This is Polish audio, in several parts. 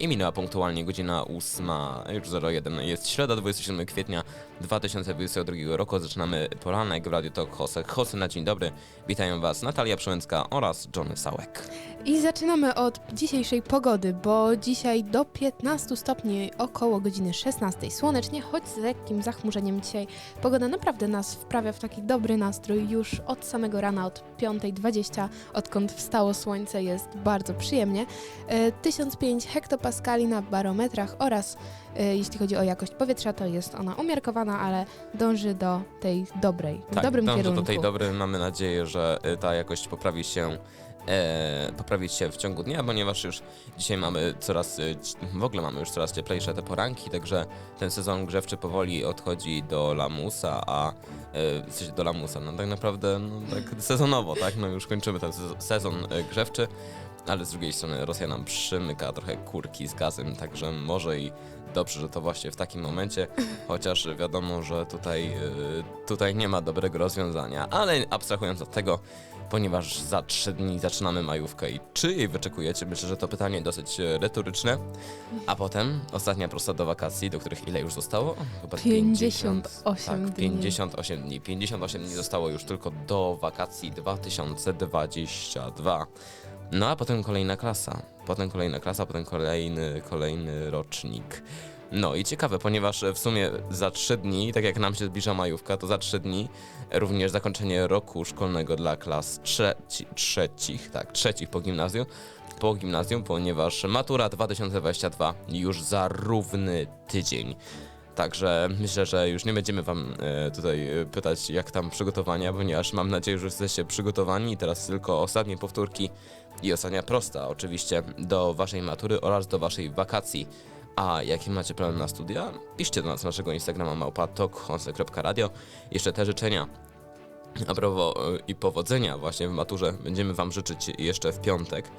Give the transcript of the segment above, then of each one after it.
I minęła punktualnie godzina 8, już 01. Jest środa, 27 kwietnia 2022 roku. Zaczynamy poranek w Radio Talk Hosek. Hosy na dzień dobry. Witają Was Natalia Przyłęcka oraz Johnny Sałek. I zaczynamy od dzisiejszej pogody, bo dzisiaj do 15 stopni około godziny 16 słonecznie, choć z lekkim zachmurzeniem dzisiaj. Pogoda naprawdę nas wprawia w taki dobry nastrój już od samego rana, od 5.20, odkąd wstało słońce jest bardzo przyjemnie. E, 1005 hektopaskali na barometrach oraz e, jeśli chodzi o jakość powietrza, to jest ona umiarkowana, ale dąży do tej dobrej, w dobrym dąży kierunku. Tak, do tej dobrej. Mamy nadzieję, że y, ta jakość poprawi się e, poprawić się w ciągu dnia, ponieważ już dzisiaj mamy coraz, c- w ogóle mamy już coraz cieplejsze te poranki, także ten sezon grzewczy powoli odchodzi do lamusa, a e, w sensie do lamusa, no tak naprawdę no, tak sezonowo, tak, no już kończymy ten sez- sezon e, grzewczy, ale z drugiej strony Rosja nam przymyka trochę kurki z gazem, także może i dobrze, że to właśnie w takim momencie, chociaż wiadomo, że tutaj, y, tutaj nie ma dobrego rozwiązania, ale abstrahując od tego, ponieważ za trzy dni zaczynamy majówkę i czy jej wyczekujecie? Myślę, że to pytanie dosyć e, retoryczne, a potem ostatnia prosta do wakacji, do których ile już zostało? Chyba 58 tak, dni. 58 dni. 58 dni zostało już tylko do wakacji 2022. No a potem kolejna klasa, potem kolejna klasa, potem kolejny, kolejny rocznik. No i ciekawe, ponieważ w sumie za trzy dni, tak jak nam się zbliża majówka, to za trzy dni również zakończenie roku szkolnego dla klas trzeci, trzecich, tak, trzecich po gimnazjum, po gimnazjum, ponieważ matura 2022 już za równy tydzień. Także myślę, że już nie będziemy wam e, tutaj e, pytać, jak tam przygotowania, ponieważ mam nadzieję, że jesteście przygotowani. Teraz tylko ostatnie powtórki i ostatnia prosta, oczywiście, do waszej matury oraz do waszej wakacji. A jakie macie plany na studia? Piszcie do nas naszego Instagrama małpa talkhonse.radio. Jeszcze te życzenia a propos e, i powodzenia właśnie w maturze będziemy Wam życzyć jeszcze w piątek.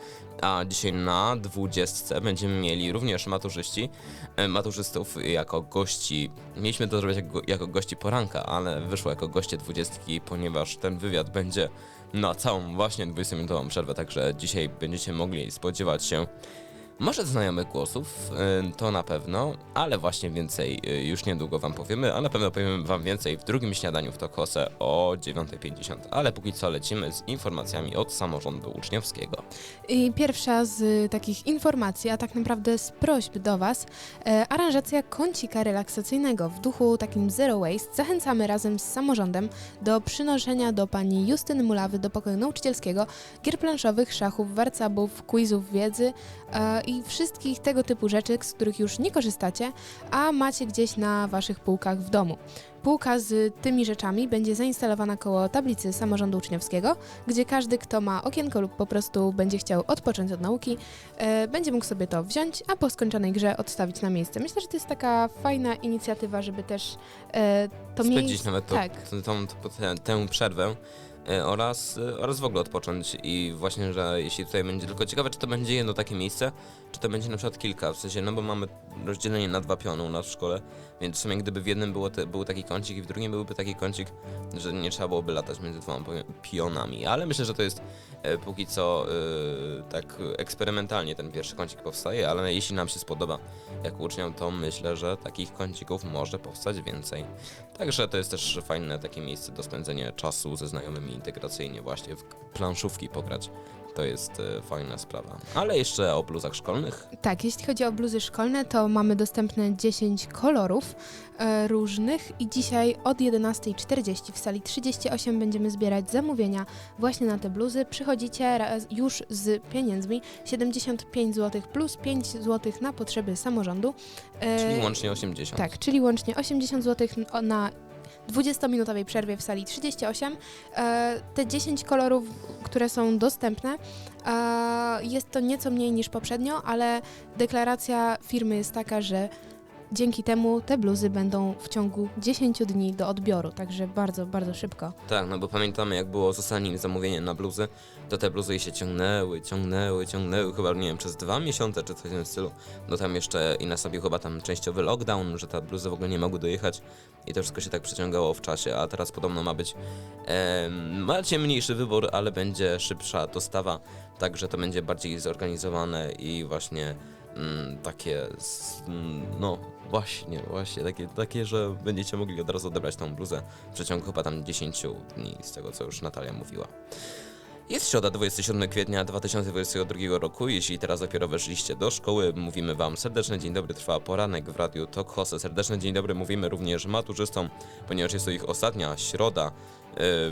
A dzisiaj na 20 będziemy mieli również maturzyści, e, maturzystów jako gości. Mieliśmy to zrobić jako, jako gości poranka, ale wyszło jako goście 20, ponieważ ten wywiad będzie na całą właśnie 20-minutową przerwę, także dzisiaj będziecie mogli spodziewać się może znajomych głosów, y, to na pewno, ale właśnie więcej y, już niedługo wam powiemy, a na pewno powiemy wam więcej w drugim śniadaniu w Tokose o 9.50. Ale póki co lecimy z informacjami od samorządu uczniowskiego. I pierwsza z takich informacji, a tak naprawdę z prośb do Was, aranżacja kącika relaksacyjnego w duchu takim zero waste. Zachęcamy razem z samorządem do przynoszenia do pani Justyny Mulawy do pokoju nauczycielskiego gier planszowych, szachów, warcabów, quizów wiedzy e, i wszystkich tego typu rzeczy, z których już nie korzystacie, a macie gdzieś na Waszych półkach w domu. Półka z tymi rzeczami będzie zainstalowana koło tablicy samorządu uczniowskiego, gdzie każdy, kto ma okienko lub po prostu będzie chciał odpocząć od nauki, e, będzie mógł sobie to wziąć, a po skończonej grze odstawić na miejsce. Myślę, że to jest taka fajna inicjatywa, żeby też e, to Spędzić miejsce... nawet to, tak. tą, tą, tę, tę przerwę oraz, e, oraz w ogóle odpocząć. I właśnie, że jeśli tutaj będzie tylko ciekawe, czy to będzie jedno takie miejsce, czy to będzie na przykład kilka, w sensie, no bo mamy rozdzielenie na dwa piony u nas w szkole, więc w sumie gdyby w jednym było te, był taki kącik i w drugim byłby taki kącik, że nie trzeba byłoby latać między dwoma pi- pionami, ale myślę, że to jest e, póki co e, tak eksperymentalnie ten pierwszy kącik powstaje, ale jeśli nam się spodoba jak uczniom, to myślę, że takich kącików może powstać więcej. Także to jest też fajne takie miejsce do spędzenia czasu ze znajomymi integracyjnie właśnie w planszówki pograć. To jest e, fajna sprawa. Ale jeszcze o bluzach szkolnych. Tak, jeśli chodzi o bluzy szkolne, to mamy dostępne 10 kolorów e, różnych i dzisiaj od 11.40 w sali 38 będziemy zbierać zamówienia właśnie na te bluzy. Przychodzicie raz, już z pieniędzmi 75 zł plus 5 zł na potrzeby samorządu. E, Czyli łącznie 80. Tak, czyli łącznie 80 zł na 20-minutowej przerwie w sali 38. E, te 10 kolorów, które są dostępne, e, jest to nieco mniej niż poprzednio, ale deklaracja firmy jest taka, że dzięki temu te bluzy będą w ciągu 10 dni do odbioru, także bardzo, bardzo szybko. Tak, no bo pamiętamy jak było z ostatnim zamówieniem na bluzy, to te bluzy się ciągnęły, ciągnęły, ciągnęły, chyba nie wiem, przez dwa miesiące czy coś w tym stylu. No tam jeszcze i nastąpił chyba tam częściowy lockdown, że te bluzy w ogóle nie mogły dojechać i to wszystko się tak przeciągało w czasie, a teraz podobno ma być, em, macie mniejszy wybór, ale będzie szybsza dostawa, także to będzie bardziej zorganizowane i właśnie mm, takie, mm, no właśnie, właśnie, takie, takie, że będziecie mogli od razu odebrać tą bluzę w przeciągu chyba tam 10 dni, z tego co już Natalia mówiła. Jest środa 27 kwietnia 2022 roku. Jeśli teraz dopiero weszliście do szkoły, mówimy Wam serdeczny dzień dobry, trwa poranek w Radiu Tok Hose. Serdeczny dzień dobry mówimy również maturzystom, ponieważ jest to ich ostatnia środa e,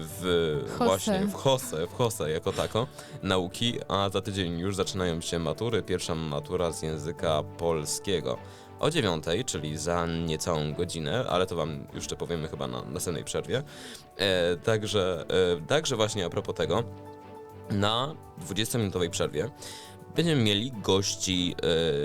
w Hose. właśnie w Hose, w Hose jako tako nauki, a za tydzień już zaczynają się matury. Pierwsza matura z języka polskiego. O dziewiątej, czyli za niecałą godzinę, ale to wam jeszcze powiemy chyba na następnej przerwie. E, także, e, także właśnie a propos tego, na 20-minutowej przerwie będziemy mieli gości,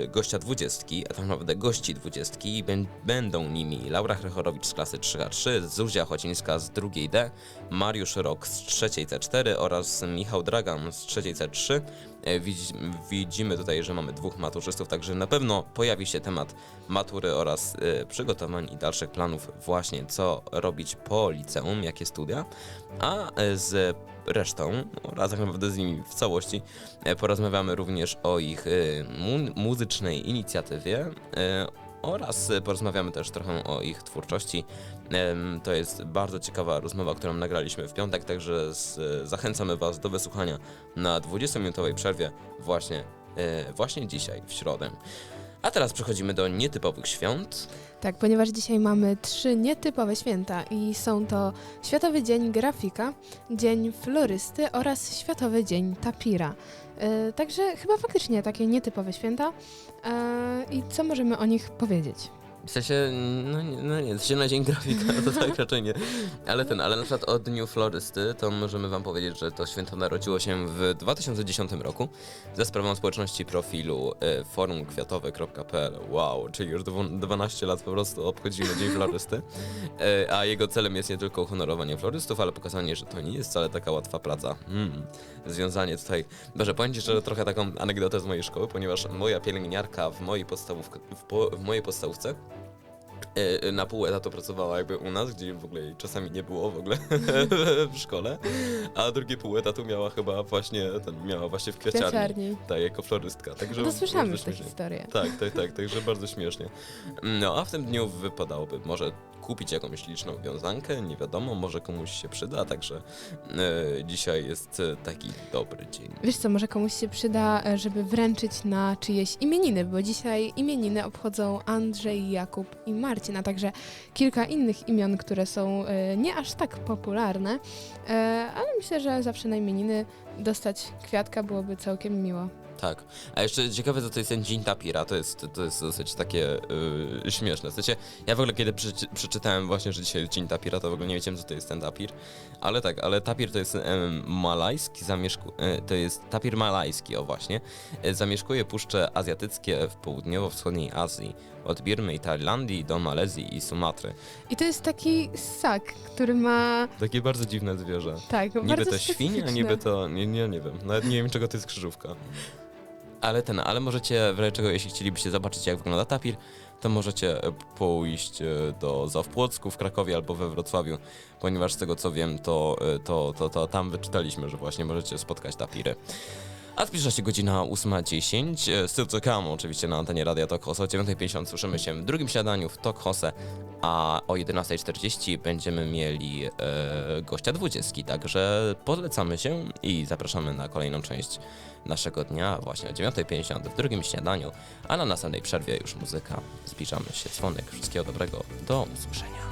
e, gościa dwudziestki, a tak naprawdę gości dwudziestki. Bę- Będą nimi Laura Krechorowicz z klasy 3H3, Zuzia Chocińska z drugiej D, Mariusz Rok z trzeciej C4 oraz Michał Dragan z trzeciej C3. E, widz- Widzimy tutaj, że mamy dwóch maturzystów, także na pewno pojawi się temat matury oraz e, przygotowań i dalszych planów właśnie co robić po liceum, jakie studia. A e, z resztą, oraz tak naprawdę z nimi w całości, porozmawiamy również o ich mu muzycznej inicjatywie oraz e, porozmawiamy też trochę o ich twórczości. To jest bardzo ciekawa rozmowa, którą nagraliśmy w piątek, także z, zachęcamy Was do wysłuchania na 20-minutowej przerwie właśnie, e, właśnie dzisiaj, w środę. A teraz przechodzimy do nietypowych świąt. Tak, ponieważ dzisiaj mamy trzy nietypowe święta i są to Światowy Dzień Grafika, Dzień Florysty oraz Światowy Dzień Tapira. E, także chyba faktycznie takie nietypowe święta. E, I co możemy o nich powiedzieć? W sensie, no nie, no nie, w sensie na dzień grafika, to tak raczej nie. Ale ten, ale na przykład o Dniu Florysty, to możemy wam powiedzieć, że to święto narodziło się w 2010 roku za sprawą społeczności profilu e, forumkwiatowe.pl. Wow, czyli już dwu- 12 lat po prostu obchodzimy Dzień Florysty. E, a jego celem jest nie tylko uhonorowanie florystów, ale pokazanie, że to nie jest wcale taka łatwa praca. Hmm. Związanie tutaj... Dobrze, powiem ci szczerze trochę taką anegdotę z mojej szkoły, ponieważ moja pielęgniarka w mojej, podstawówk- w, po, w mojej podstawówce e, na pół etatu pracowała jakby u nas, gdzie w ogóle jej czasami nie było w ogóle w szkole, a drugie pół etatu miała chyba właśnie, ten, miała właśnie w kwiaciarni, Kwiaciarni. tak, jako florystka, także No to słyszałam bardzo już tę śmiesznie. historię. Tak, tak, tak, także bardzo śmiesznie. No, a w tym dniu wypadałoby może kupić jakąś liczną wiązankę, nie wiadomo, może komuś się przyda, także e, dzisiaj jest taki dobry dzień. Wiesz co, może komuś się przyda, e, żeby wręczyć na czyjeś imieniny, bo dzisiaj imieniny obchodzą Andrzej, Jakub i Marcin, a także kilka innych imion, które są e, nie aż tak popularne, e, ale myślę, że zawsze na imieniny dostać kwiatka byłoby całkiem miło. Tak. A jeszcze ciekawe, co to jest ten Dzień Tapira. To jest, to jest dosyć takie yy, śmieszne. W sensie, ja w ogóle kiedy przeczy, przeczytałem właśnie, że dzisiaj jest Dzień Tapira, to w ogóle nie wiedziałem, co to jest ten tapir. Ale tak, ale tapir to jest em, malajski zamieszku... E, to jest tapir malajski, o właśnie. E, zamieszkuje puszcze azjatyckie w południowo-wschodniej Azji. Od Birmy i Tajlandii do Malezji i Sumatry. I to jest taki ssak, który ma, Takie bardzo dziwne zwierzę. tak, Niby bardzo to świnia, specyficzne. niby to. Nie, nie, nie wiem. Nawet nie wiem, czego to jest krzyżówka. Ale ten, ale możecie, w razie czego, jeśli chcielibyście zobaczyć, jak wygląda tapir, to możecie e, pójść e, do ZOO w Płocku, w Krakowie albo we Wrocławiu, ponieważ z tego co wiem, to, e, to, to, to tam wyczytaliśmy, że właśnie możecie spotkać tapiry. A zbliża się godzina 8.10. E, Still to come, oczywiście na antenie Radia Tok Hose. O 9.50 słyszymy się w drugim śniadaniu w Tok Hose, a o 11.40 będziemy mieli e, gościa dwudziestki, także polecamy się i zapraszamy na kolejną część naszego dnia, właśnie o 9.50 w drugim śniadaniu, a na następnej przerwie już muzyka. Zbliżamy się, dzwonek. Wszystkiego dobrego, do usłyszenia.